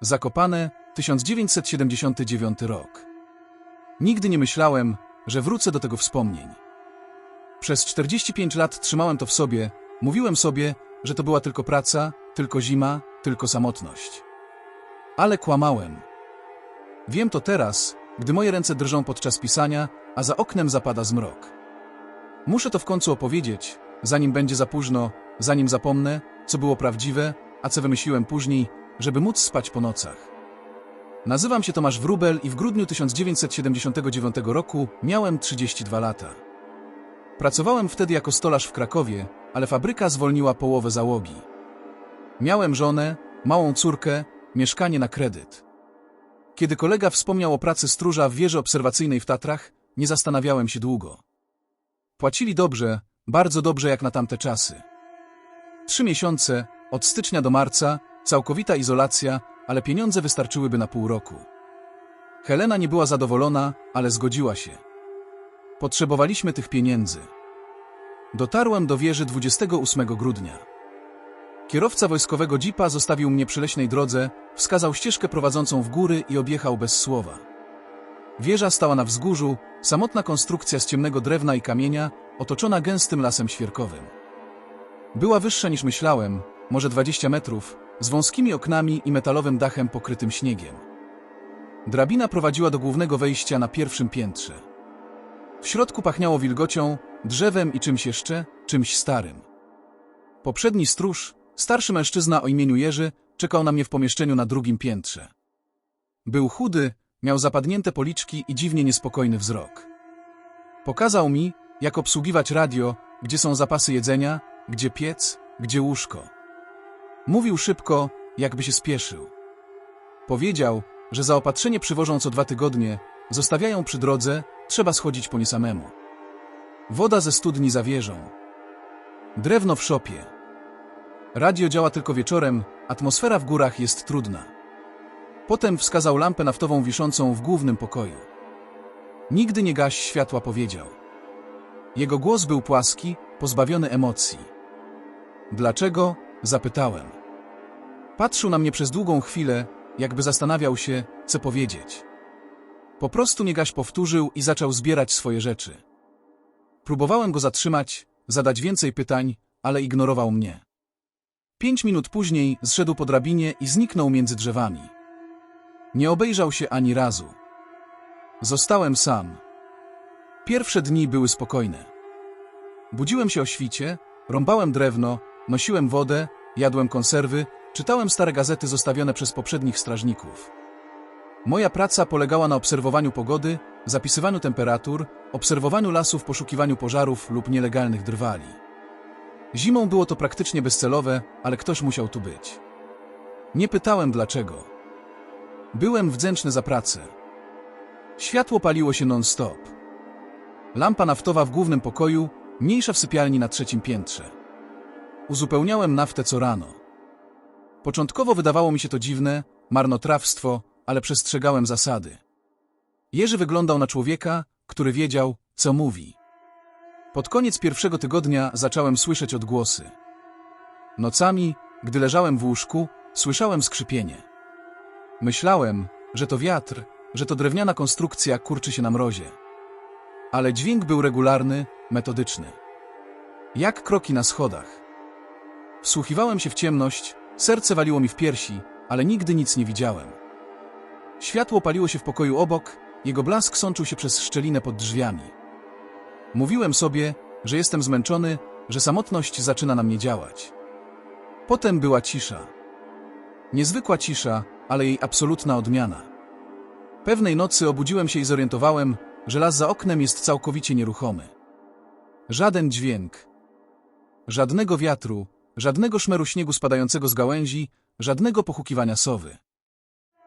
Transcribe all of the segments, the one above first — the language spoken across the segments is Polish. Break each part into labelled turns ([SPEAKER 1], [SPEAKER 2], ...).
[SPEAKER 1] Zakopane, 1979 rok. Nigdy nie myślałem, że wrócę do tego wspomnień. Przez 45 lat trzymałem to w sobie, mówiłem sobie, że to była tylko praca, tylko zima, tylko samotność. Ale kłamałem. Wiem to teraz, gdy moje ręce drżą podczas pisania, a za oknem zapada zmrok. Muszę to w końcu opowiedzieć, zanim będzie za późno, zanim zapomnę, co było prawdziwe, a co wymyśliłem później, żeby móc spać po nocach. Nazywam się Tomasz Wrubel i w grudniu 1979 roku miałem 32 lata. Pracowałem wtedy jako stolarz w Krakowie, ale fabryka zwolniła połowę załogi. Miałem żonę, małą córkę, mieszkanie na kredyt. Kiedy kolega wspomniał o pracy stróża w wieży obserwacyjnej w Tatrach, nie zastanawiałem się długo. Płacili dobrze, bardzo dobrze jak na tamte czasy. Trzy miesiące, od stycznia do marca, całkowita izolacja, ale pieniądze wystarczyłyby na pół roku. Helena nie była zadowolona, ale zgodziła się. Potrzebowaliśmy tych pieniędzy. Dotarłem do wieży 28 grudnia. Kierowca wojskowego jeepa zostawił mnie przy leśnej drodze, wskazał ścieżkę prowadzącą w góry i objechał bez słowa. Wieża stała na wzgórzu, samotna konstrukcja z ciemnego drewna i kamienia, otoczona gęstym lasem świerkowym. Była wyższa niż myślałem, może 20 metrów, z wąskimi oknami i metalowym dachem pokrytym śniegiem. Drabina prowadziła do głównego wejścia na pierwszym piętrze. W środku pachniało wilgocią, drzewem i czymś jeszcze, czymś starym. Poprzedni stróż, starszy mężczyzna o imieniu Jerzy, czekał na mnie w pomieszczeniu na drugim piętrze. Był chudy, miał zapadnięte policzki i dziwnie niespokojny wzrok. Pokazał mi, jak obsługiwać radio, gdzie są zapasy jedzenia, gdzie piec, gdzie łóżko. Mówił szybko, jakby się spieszył. Powiedział, że zaopatrzenie przywożą co dwa tygodnie, zostawiają przy drodze, trzeba schodzić po nie samemu. Woda ze studni za wieżą. Drewno w szopie. Radio działa tylko wieczorem, atmosfera w górach jest trudna. Potem wskazał lampę naftową wiszącą w głównym pokoju. Nigdy nie gaś światła, powiedział. Jego głos był płaski, pozbawiony emocji. Dlaczego? Zapytałem. Patrzył na mnie przez długą chwilę, jakby zastanawiał się, co powiedzieć. Po prostu Niegaś powtórzył i zaczął zbierać swoje rzeczy. Próbowałem go zatrzymać, zadać więcej pytań, ale ignorował mnie. Pięć minut później zszedł po drabinie i zniknął między drzewami. Nie obejrzał się ani razu. Zostałem sam. Pierwsze dni były spokojne. Budziłem się o świcie, rąbałem drewno, nosiłem wodę, jadłem konserwy, czytałem stare gazety zostawione przez poprzednich strażników. Moja praca polegała na obserwowaniu pogody, zapisywaniu temperatur, obserwowaniu lasów, poszukiwaniu pożarów lub nielegalnych drwali. Zimą było to praktycznie bezcelowe, ale ktoś musiał tu być. Nie pytałem dlaczego. Byłem wdzięczny za pracę. Światło paliło się non-stop. Lampa naftowa w głównym pokoju, mniejsza w sypialni na trzecim piętrze. Uzupełniałem naftę co rano. Początkowo wydawało mi się to dziwne, marnotrawstwo, ale przestrzegałem zasady. Jerzy wyglądał na człowieka, który wiedział, co mówi. Pod koniec pierwszego tygodnia zacząłem słyszeć odgłosy. Nocami, gdy leżałem w łóżku, słyszałem skrzypienie. Myślałem, że to wiatr, że to drewniana konstrukcja kurczy się na mrozie. Ale dźwięk był regularny, metodyczny. Jak kroki na schodach. Wsłuchiwałem się w ciemność, serce waliło mi w piersi, ale nigdy nic nie widziałem. Światło paliło się w pokoju obok, jego blask sączył się przez szczelinę pod drzwiami. Mówiłem sobie, że jestem zmęczony, że samotność zaczyna na mnie działać. Potem była cisza. Niezwykła cisza, ale jej absolutna odmiana. Pewnej nocy obudziłem się i zorientowałem, że las za oknem jest całkowicie nieruchomy. Żaden dźwięk, żadnego wiatru, żadnego szmeru śniegu spadającego z gałęzi, żadnego pochukiwania sowy.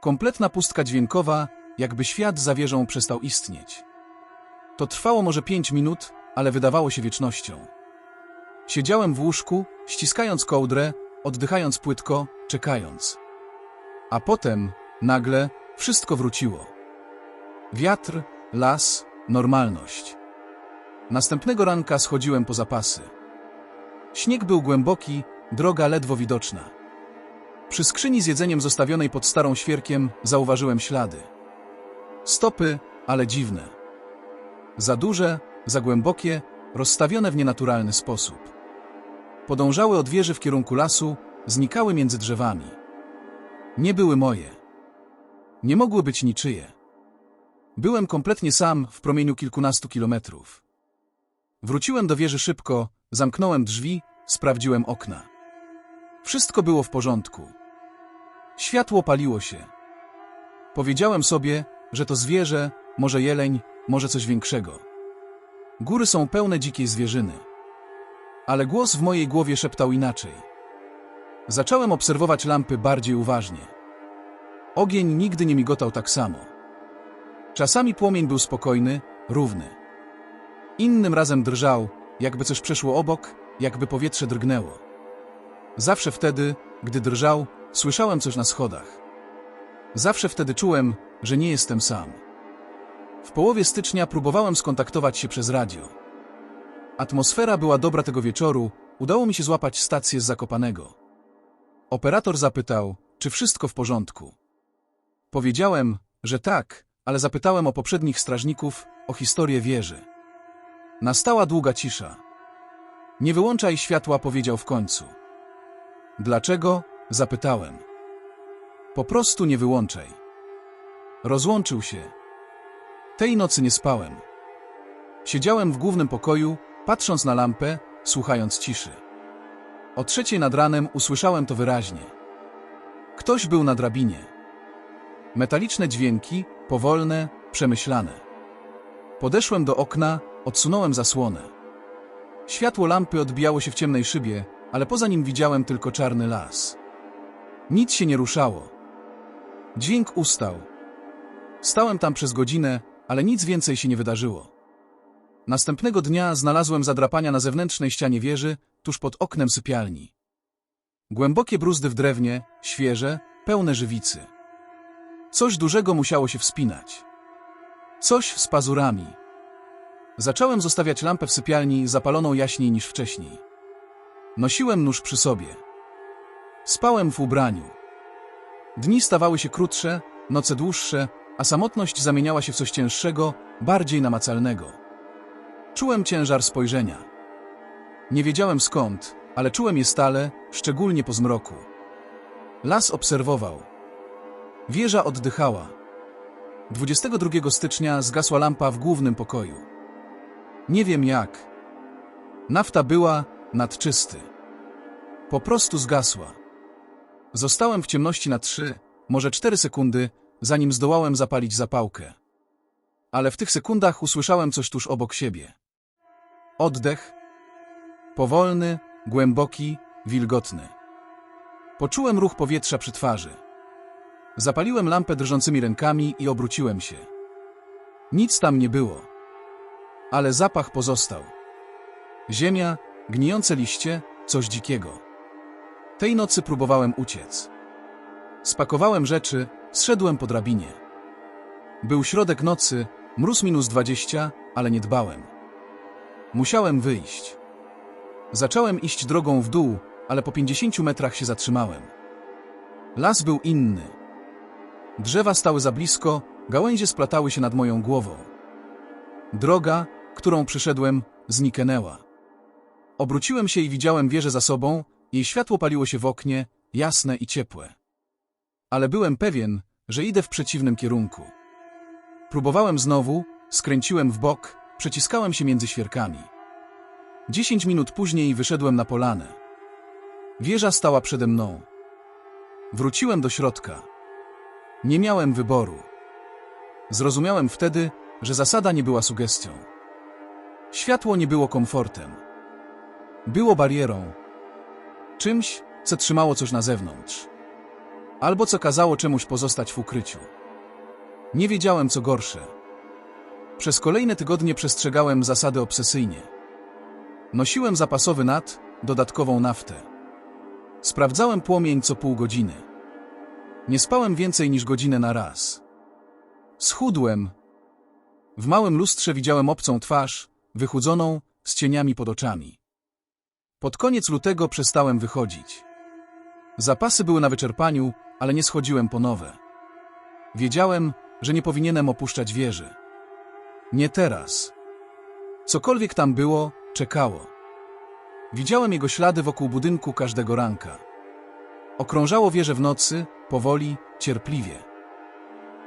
[SPEAKER 1] Kompletna pustka dźwiękowa, jakby świat za wieżą przestał istnieć. To trwało może pięć minut, ale wydawało się wiecznością. Siedziałem w łóżku, ściskając kołdrę, oddychając płytko, czekając. A potem, nagle, wszystko wróciło. Wiatr, las, normalność. Następnego ranka schodziłem po zapasy. Śnieg był głęboki, droga ledwo widoczna. Przy skrzyni z jedzeniem zostawionej pod starą świerkiem zauważyłem ślady. Stopy, ale dziwne. Za duże, za głębokie, rozstawione w nienaturalny sposób. Podążały od wieży w kierunku lasu, znikały między drzewami. Nie były moje. Nie mogły być niczyje. Byłem kompletnie sam w promieniu kilkunastu kilometrów. Wróciłem do wieży szybko, zamknąłem drzwi, sprawdziłem okna. Wszystko było w porządku. Światło paliło się. Powiedziałem sobie, że to zwierzę, może jeleń, może coś większego. Góry są pełne dzikiej zwierzyny. Ale głos w mojej głowie szeptał inaczej. Zacząłem obserwować lampy bardziej uważnie. Ogień nigdy nie migotał tak samo. Czasami płomień był spokojny, równy. Innym razem drżał, jakby coś przeszło obok, jakby powietrze drgnęło. Zawsze wtedy, gdy drżał, słyszałem coś na schodach. Zawsze wtedy czułem, że nie jestem sam. W połowie stycznia próbowałem skontaktować się przez radio. Atmosfera była dobra tego wieczoru, udało mi się złapać stację z Zakopanego. Operator zapytał, czy wszystko w porządku. Powiedziałem, że tak, ale zapytałem o poprzednich strażników, o historię wieży. Nastała długa cisza. Nie wyłączaj światła, powiedział w końcu. Dlaczego? Zapytałem. Po prostu nie wyłączaj. Rozłączył się. Tej nocy nie spałem. Siedziałem w głównym pokoju, patrząc na lampę, słuchając ciszy. O trzeciej nad ranem usłyszałem to wyraźnie. Ktoś był na drabinie. Metaliczne dźwięki, powolne, przemyślane. Podeszłem do okna, odsunąłem zasłonę. Światło lampy odbijało się w ciemnej szybie, ale poza nim widziałem tylko czarny las. Nic się nie ruszało. Dźwięk ustał. Stałem tam przez godzinę, ale nic więcej się nie wydarzyło. Następnego dnia znalazłem zadrapania na zewnętrznej ścianie wieży, tuż pod oknem sypialni. Głębokie bruzdy w drewnie, świeże, pełne żywicy. Coś dużego musiało się wspinać. Coś z pazurami. Zacząłem zostawiać lampę w sypialni zapaloną jaśniej niż wcześniej. Nosiłem nóż przy sobie. Spałem w ubraniu. Dni stawały się krótsze, noce dłuższe, a samotność zamieniała się w coś cięższego, bardziej namacalnego. Czułem ciężar spojrzenia. Nie wiedziałem skąd, ale czułem je stale, szczególnie po zmroku. Las obserwował. Wieża oddychała. 22 stycznia zgasła lampa w głównym pokoju. Nie wiem jak. Nafta była nadczysty. Po prostu zgasła. Zostałem w ciemności na trzy, może cztery sekundy, zanim zdołałem zapalić zapałkę. Ale w tych sekundach usłyszałem coś tuż obok siebie. Oddech. Powolny, głęboki, wilgotny. Poczułem ruch powietrza przy twarzy. Zapaliłem lampę drżącymi rękami i obróciłem się. Nic tam nie było. Ale zapach pozostał. Ziemia, gnijące liście, coś dzikiego. Tej nocy próbowałem uciec. Spakowałem rzeczy, zszedłem po drabinie. Był środek nocy, mróz minus dwadzieścia, ale nie dbałem. Musiałem wyjść. Zacząłem iść drogą w dół, ale po pięćdziesięciu metrach się zatrzymałem. Las był inny. Drzewa stały za blisko, gałęzie splatały się nad moją głową. Droga, którą przyszedłem, zniknęła. Obróciłem się i widziałem wieżę za sobą, jej światło paliło się w oknie, jasne i ciepłe. Ale byłem pewien, że idę w przeciwnym kierunku. Próbowałem znowu, skręciłem w bok, przeciskałem się między świerkami. Dziesięć minut później wyszedłem na polanę. Wieża stała przede mną. Wróciłem do środka. Nie miałem wyboru. Zrozumiałem wtedy, że zasada nie była sugestią. Światło nie było komfortem. Było barierą. Czymś, co trzymało coś na zewnątrz. Albo co kazało czemuś pozostać w ukryciu. Nie wiedziałem, co gorsze. Przez kolejne tygodnie przestrzegałem zasady obsesyjnie. Nosiłem zapasowy nat, dodatkową naftę. Sprawdzałem płomień co pół godziny. Nie spałem więcej niż godzinę na raz. Schudłem. W małym lustrze widziałem obcą twarz, wychudzoną, z cieniami pod oczami. Pod koniec lutego przestałem wychodzić. Zapasy były na wyczerpaniu, ale nie schodziłem po nowe. Wiedziałem, że nie powinienem opuszczać wieży. Nie teraz. Cokolwiek tam było, czekało. Widziałem jego ślady wokół budynku każdego ranka. Okrążało wieżę w nocy, powoli, cierpliwie.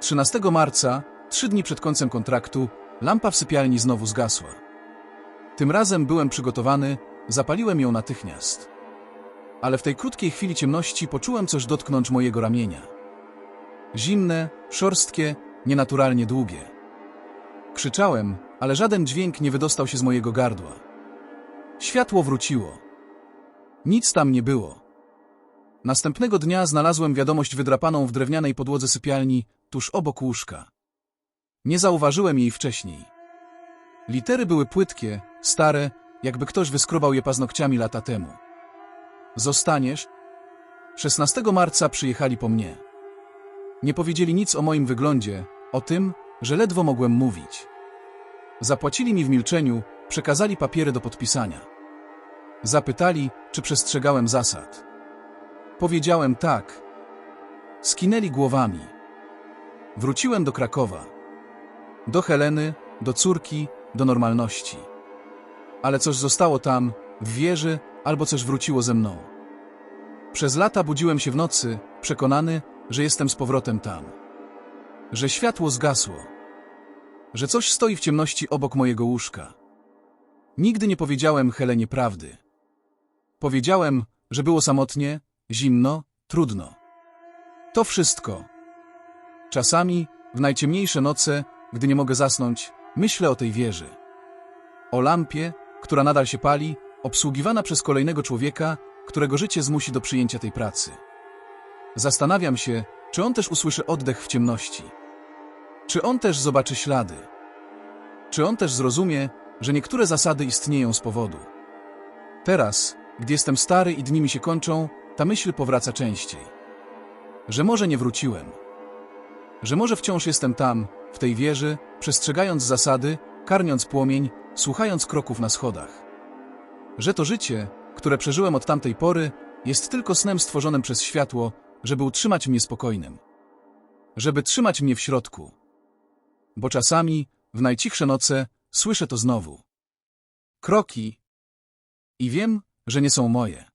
[SPEAKER 1] 13 marca, trzy dni przed końcem kontraktu, lampa w sypialni znowu zgasła. Tym razem byłem przygotowany, zapaliłem ją natychmiast. Ale w tej krótkiej chwili ciemności poczułem coś dotknąć mojego ramienia. Zimne, szorstkie, nienaturalnie długie. Krzyczałem, ale żaden dźwięk nie wydostał się z mojego gardła. Światło wróciło. Nic tam nie było. Następnego dnia znalazłem wiadomość wydrapaną w drewnianej podłodze sypialni, tuż obok łóżka. Nie zauważyłem jej wcześniej. Litery były płytkie, stare, jakby ktoś wyskrobał je paznokciami lata temu. Zostaniesz? 16 marca przyjechali po mnie. Nie powiedzieli nic o moim wyglądzie, o tym, że ledwo mogłem mówić. Zapłacili mi w milczeniu, przekazali papiery do podpisania. Zapytali, czy przestrzegałem zasad. Powiedziałem tak. Skinęli głowami. Wróciłem do Krakowa. Do Heleny, do córki, do normalności. Ale coś zostało tam, w wieży, albo coś wróciło ze mną. Przez lata budziłem się w nocy, przekonany, że jestem z powrotem tam. Że światło zgasło. Że coś stoi w ciemności obok mojego łóżka. Nigdy nie powiedziałem Helenie prawdy. Powiedziałem, że było samotnie, zimno, trudno. To wszystko. Czasami, w najciemniejsze noce, gdy nie mogę zasnąć, myślę o tej wieży. O lampie, która nadal się pali, obsługiwana przez kolejnego człowieka, którego życie zmusi do przyjęcia tej pracy. Zastanawiam się, czy on też usłyszy oddech w ciemności. Czy on też zobaczy ślady. Czy on też zrozumie, że niektóre zasady istnieją z powodu. Teraz, gdy jestem stary i dni mi się kończą, ta myśl powraca częściej. Że może nie wróciłem. Że może wciąż jestem tam, w tej wieży, przestrzegając zasady, karmiąc płomień, słuchając kroków na schodach. Że to życie, które przeżyłem od tamtej pory, jest tylko snem stworzonym przez światło, żeby utrzymać mnie spokojnym. Żeby trzymać mnie w środku. Bo czasami, w najcichsze noce, słyszę to znowu. Kroki. I wiem, że nie są moje.